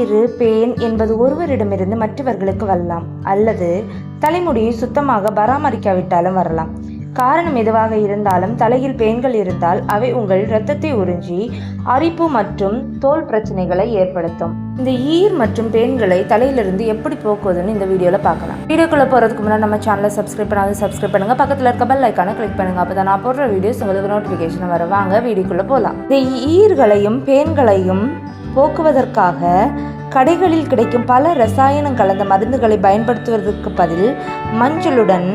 இரு பேன் என்பது ஒருவரிடமிருந்து மற்றவர்களுக்கு வரலாம். அல்லது தலைமுடியை சுத்தமாக பராமரிக்காவிட்டாலும் வரலாம். காரணம் எதுவாக இருந்தாலும் தலையில் பேன்கள் இருந்தால் அவை உங்கள் இரத்தத்தை உறிஞ்சி அரிப்பு மற்றும் தோல் பிரச்சனைகளை ஏற்படுத்தும். இந்த ஈர் மற்றும் பேன்களை தலையிலிருந்து எப்படி போக்குவதுன்னு இந்த வீடியோவில் பார்க்கலாம். வீடியோக்குள்ளே போகிறதுக்கு முன்னாடி நம்ம சேனலை சப்ஸ்கிரைப் பண்ணாத சப்ஸ்கிரைப் பண்ணுங்கள் பக்கத்தில் இருக்க பெல் ஐக்கானை கிளிக் பண்ணுங்கள் அப்போ தான் நான் போடுற வீடியோஸ் உங்களுக்கு நோட்டிஃபிகேஷன் வர வாங்க வீடியோக்குள்ளே போகலாம் இந்த ஈர்களையும் பேன்களையும் போக்குவதற்காக கடைகளில் கிடைக்கும் பல ரசாயனம் கலந்த மருந்துகளை பயன்படுத்துவதற்கு பதில் மஞ்சளுடன்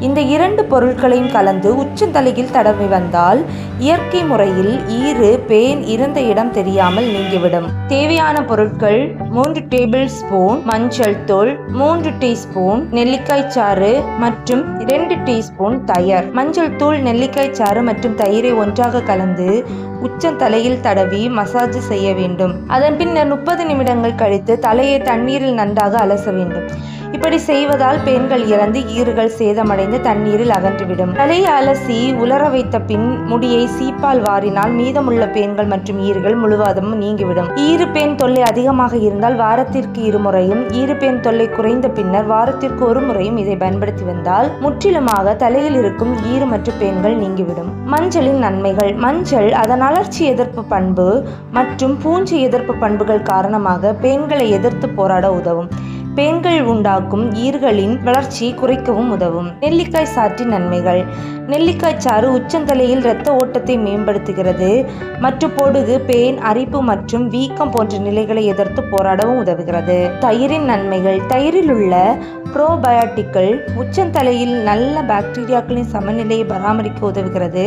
இந்த இரண்டு பொருட்களையும் கலந்து உச்சந்தலையில் தடவி வந்தால் இயற்கை முறையில் ஈறு பேன் இருந்த இடம் தெரியாமல் நீங்கிவிடும். தேவையான பொருட்கள் மூன்று டேபிள் ஸ்பூன் மஞ்சள் தூள் மூன்று டீஸ்பூன் நெல்லிக்காய் சாறு மற்றும் இரண்டு டீஸ்பூன் தயிர். மஞ்சள் தூள் நெல்லிக்காய் சாறு மற்றும் தயிரை ஒன்றாக கலந்து உச்சந்தலையில் தடவி மசாஜ் செய்ய வேண்டும். அதன் பின்னர் முப்பது நிமிடங்கள் கழித்து தலையை தண்ணீரில் நன்றாக அலச வேண்டும். இப்படி செய்வதால் பெண்கள் இறந்து ஈறுகள் சேதமடைந்து தண்ணீரில் அகன்றுவிடும். தலையை அலசி உலர வைத்த பின் முடியை சீப்பால் வாரினால் மீதமுள்ள பேன்கள் மற்றும் ஈறுகள் முழுவதும் நீங்கிவிடும். ஈறு பெண் தொல்லை அதிகமாக இருந்தால் வாரத்திற்கு இருமுறையும் ஈறு தொல்லை குறைந்த பின்னர் வாரத்திற்கு ஒரு முறையும் இதை பயன்படுத்தி வந்தால் முற்றிலுமாக தலையில் இருக்கும் ஈறு மற்றும் பேன்கள் நீங்கிவிடும். மஞ்சளின் நன்மைகள். மஞ்சள் அதன் அலர்ச்சி எதிர்ப்பு பண்பு மற்றும் பூஞ்சி எதிர்ப்பு பண்புகள் காரணமாக பேன்களை எதிர்த்து போராட உதவும். பேன்கள் உண்டாக்கும் ஈர்களின் வளர்ச்சி குறைக்கவும் உதவும். நெல்லிக்காய் சாற்றின் நன்மைகள். நெல்லிக்காய் சாறு உச்சந்தலையில் இரத்த ஓட்டத்தை மேம்படுத்துகிறது. மற்றும் பொடுகு பேன் அரிப்பு மற்றும் வீக்கம் போன்ற நிலைகளை எதிர்த்து போராடவும் உதவுகிறது. தயிரின் நன்மைகள். தயிரில் உள்ள ப்ரோபயோட்டிக்கள் உச்சந்தலையில் நல்ல பாக்டீரியாக்களின் சமநிலையை பராமரிக்க உதவுகிறது.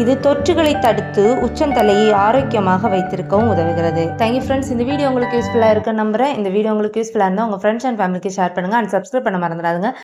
இது தொற்றுகளை தடுத்து உச்சந்தலையை ஆரோக்கியமாக வைத்திருக்கவும் உதவுகிறது. தேங்க்யூ ஃப்ரெண்ட்ஸ் இந்த வீடியோ உங்களுக்கு யூஸ்ஃபுல்லாக இருக்க நம்புகிறேன் இந்த வீடியோ உங்களுக்கு யூஸ்ஃபுல்லாக இருந்தால் உங்கள் ஃப்ரெண்ட்ஸ் அண்ட் ஃபேமிலிக்கு ஷேர் பண்ணுங்கள் அண்ட் சப்ஸ்கிரைப் பண்ண மறந்துடாதுங்க.